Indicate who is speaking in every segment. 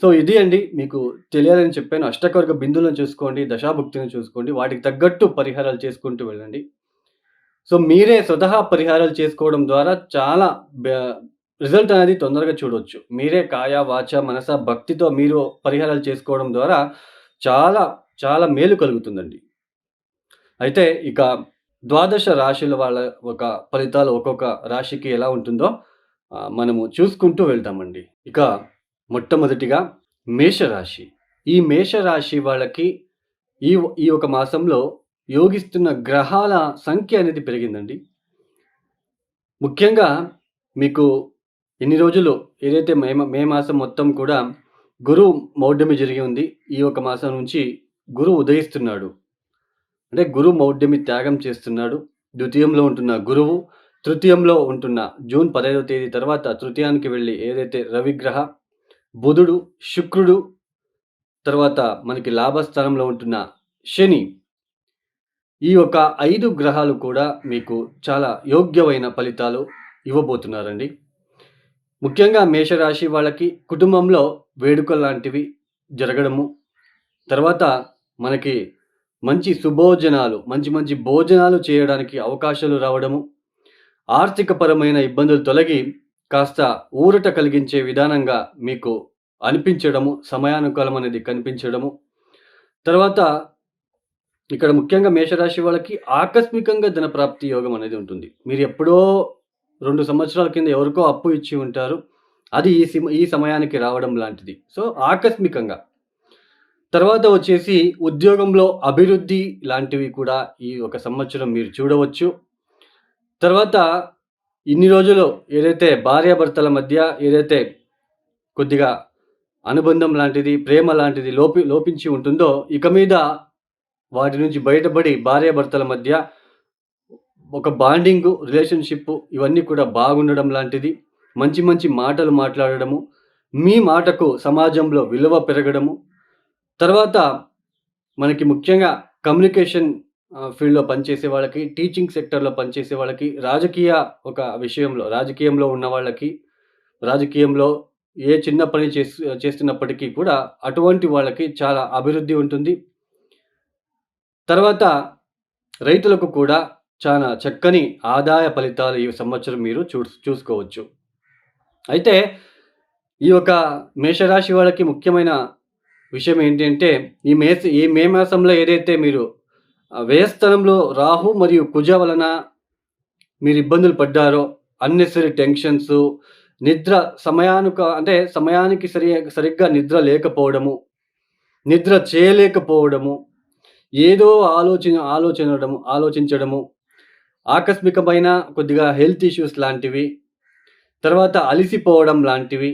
Speaker 1: So ఇది అండి మీకు తెలియాలని చెప్పాను అష్టకవర్గ బిందువులను చూసుకోండి దశాభుక్తిని చూసుకోండి వాటికి తగ్గట్టు పరిహారాలు చేసుకుంటూ వెళ్ళండి సో మీరే స్వతహా పరిహారాలు చేసుకోవడం ద్వారా చాలా రిజల్ట్ అనేది తొందరగా చూడవచ్చు మీరే కాయ, వాచ, మనస, భక్తితో మీరు పరిహారాలు చేసుకోవడం ద్వారా చాలా, చాలా మేలు కలుగుతుందండి. అయితే ఇక ద్వాదశ రాశుల వాళ్ళ ఒక ఫలితాలు ఒక్కొక్క రాశికి ఎలా ఉంటుందో మనము చూసుకుంటూ వెళ్తామండి. ఇక మొట్టమొదటిగా మేషరాశి. ఈ మేషరాశి వాళ్ళకి ఈ ఈ ఒక మాసంలో యోగిస్తున్న గ్రహాల సంఖ్య అనేది పెరిగిందండి. ముఖ్యంగా మీకు ఎన్ని రోజులు ఏదైతే మే మే మాసం మొత్తం కూడా గురువు మౌఢ్యమి జరిగి ఉంది. ఈ ఒక మాసం నుంచి గురువు ఉదయిస్తున్నాడు. అంటే గురువు మౌఢ్యమి త్యాగం చేస్తున్నాడు. ద్వితీయంలో ఉంటున్న గురువు, తృతీయంలో ఉంటున్న జూన్ 15వ తేదీ తర్వాత తృతీయానికి వెళ్ళి ఏదైతే రవిగ్రహ, బుధుడు, శుక్రుడు తర్వాత మనకి లాభస్థానంలో ఉంటున్న శని. ఈ యొక్క ఐదు గ్రహాలు కూడా మీకు చాలా యోగ్యమైన ఫలితాలు ఇవ్వబోతున్నారండి. ముఖ్యంగా మేషరాశి వాళ్ళకి కుటుంబంలో వేడుకల్లాంటివి జరగడము, తర్వాత మనకి మంచి సుభోజనాలు, మంచి మంచి భోజనాలు చేయడానికి అవకాశాలు రావడము, ఆర్థికపరమైన ఇబ్బందులు తొలగి కాస్త ఊరట కలిగించే విధానంగా మీకు అనిపించడము, సమయానుకూలం అనేది కనిపించడము. తర్వాత ఇక్కడ ముఖ్యంగా మేషరాశి వాళ్ళకి ఆకస్మికంగా ధనప్రాప్తి యోగం అనేది ఉంటుంది. మీరు ఎప్పుడో రెండు సంవత్సరాల కింద ఎవరికో అప్పు ఇచ్చి ఉంటారు. అది ఈ సిమ ఈ సమయానికి రావడం లాంటిది. సో, ఆకస్మికంగా. తర్వాత వచ్చేసి ఉద్యోగంలో అభివృద్ధి లాంటివి కూడా ఈ ఒక సంవత్సరం మీరు చూడవచ్చు. తర్వాత ఇన్ని రోజులు ఏదైతే భార్యాభర్తల మధ్య ఏదైతే కొద్దిగా అనుబంధం లాంటిది, ప్రేమ లాంటిది లోపి లోపించి ఉంటుందో ఇక మీద వాటి నుంచి బయటపడి భార్యాభర్తల మధ్య ఒక బాండింగు, రిలేషన్షిప్ ఇవన్నీ కూడా బాగుండడం లాంటిది. మంచి మంచి మాటలు మాట్లాడడము, మీ మాటకు సమాజంలో విలువ పెరగడము. తర్వాత మనకి ముఖ్యంగా కమ్యూనికేషన్ ఫీల్డ్‌లో పనిచేసే వాళ్ళకి, టీచింగ్ సెక్టార్‌లో పనిచేసే వాళ్ళకి, రాజకీయ ఒక విషయంలో రాజకీయంలో ఉన్న వాళ్ళకి, రాజకీయంలో ఏ చిన్న పని చేస్తు చేస్తున్నప్పటికీ కూడా అటువంటి వాళ్ళకి చాలా అభివృద్ధి ఉంటుంది. తర్వాత రైతులకు కూడా చాలా చక్కని ఆదాయ ఫలితాలు ఈ సంవత్సరం మీరు చూ చూసుకోవచ్చు. అయితే ఈ యొక్క మేషరాశి వాళ్ళకి ముఖ్యమైన విషయం ఏంటంటే ఈ మేస ఈ మే మాసంలో ఏదైతే మీరు వ్యయస్థలంలో రాహు మరియు కుజ వలన మీరు ఇబ్బందులు పడ్డారో అన్నెసరీ టెన్షన్స్ నిద్ర సమయానుక అంటే సమయానికి సరి సరిగ్గా నిద్ర లేకపోవడము, నిద్ర చేయలేకపోవడము, ఏదో ఆలోచన ఆలోచనడము ఆలోచించడము, ఆకస్మికమైన కొద్దిగా హెల్త్ ఇష్యూస్ లాంటివి, తర్వాత అలిసిపోవడం లాంటివి.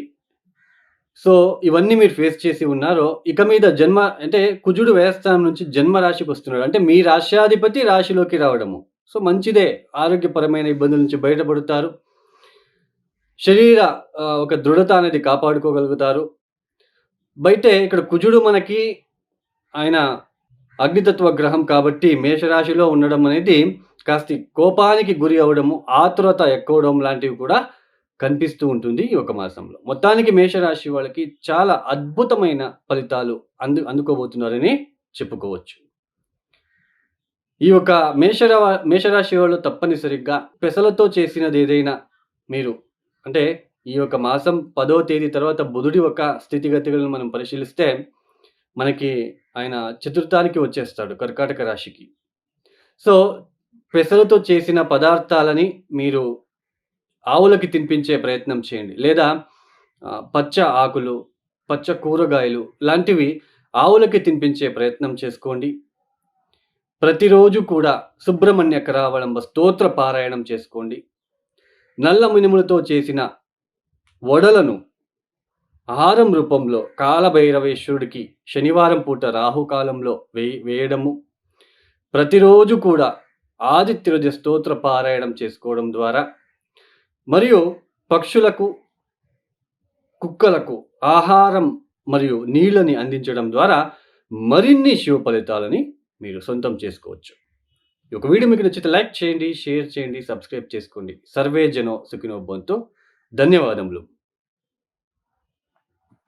Speaker 1: సో, ఇవన్నీ మీరు ఫేస్ చేసి ఉన్నారో ఇక మీద జన్మ అంటే కుజుడు వ్యయస్థానం నుంచి జన్మ రాశికొస్తున్నాడు. అంటే మీ రాశ్యాధిపతి రాశిలోకి రావడము. సో, మంచిదే ఆరోగ్యపరమైన ఇబ్బందుల నుంచి బయటపడతారు. శరీర ఒక దృఢత అనేది కాపాడుకోగలుగుతారు. బయటే ఇక్కడ కుజుడు మనకి ఆయన అగ్నితత్వ గ్రహం కాబట్టి మేషరాశిలో ఉండడం అనేది కాస్త కోపానికి గురి అవ్వడము, ఆతురత ఎక్కువడం లాంటివి కూడా కనిపిస్తూ ఉంటుంది ఈ ఒక మాసంలో. మొత్తానికి మేషరాశి వాళ్ళకి చాలా అద్భుతమైన ఫలితాలు అందు అందుకోబోతున్నారని చెప్పుకోవచ్చు. ఈ యొక్క మేషర మేషరాశి వాళ్ళు తప్పనిసరిగా పెసలతో చేసినది ఏదైనా మీరు అంటే ఈ యొక్క మాసం పదో తేదీ తర్వాత బుధుడి యొక్క స్థితిగతులను మనం పరిశీలిస్తే మనకి ఆయన చతుర్థానికి వచ్చేస్తాడు కర్కాటక రాశికి. సో, పెసలతో చేసిన పదార్థాలని మీరు ఆవులకి తినిపించే ప్రయత్నం చేయండి. లేదా పచ్చ ఆకులు, పచ్చ కూరగాయలు లాంటివి ఆవులకి తినిపించే ప్రయత్నం చేసుకోండి. ప్రతిరోజు కూడా సుబ్రహ్మణ్య కరావళంబ స్తోత్ర పారాయణం చేసుకోండి. నల్ల మినుములతో చేసిన వడలను ఆహారం రూపంలో కాలభైరవేశ్వరుడికి శనివారం పూట రాహుకాలంలో వే వేయడము. ప్రతిరోజు కూడా ఆదిత్యరుజ స్తోత్ర పారాయణం చేసుకోవడం ద్వారా మరియు పక్షులకు, కుక్కలకు ఆహారం మరియు నీళ్ళని అందించడం ద్వారా మరిన్ని శివ ఫలితాలని మీరు సొంతం చేసుకోవచ్చు. ఈ యొక్క వీడియో మీకు నచ్చితే లైక్ చేయండి, షేర్ చేయండి, సబ్స్క్రైబ్ చేసుకోండి. సర్వే జనో సుఖినో ధన్యవాదములు.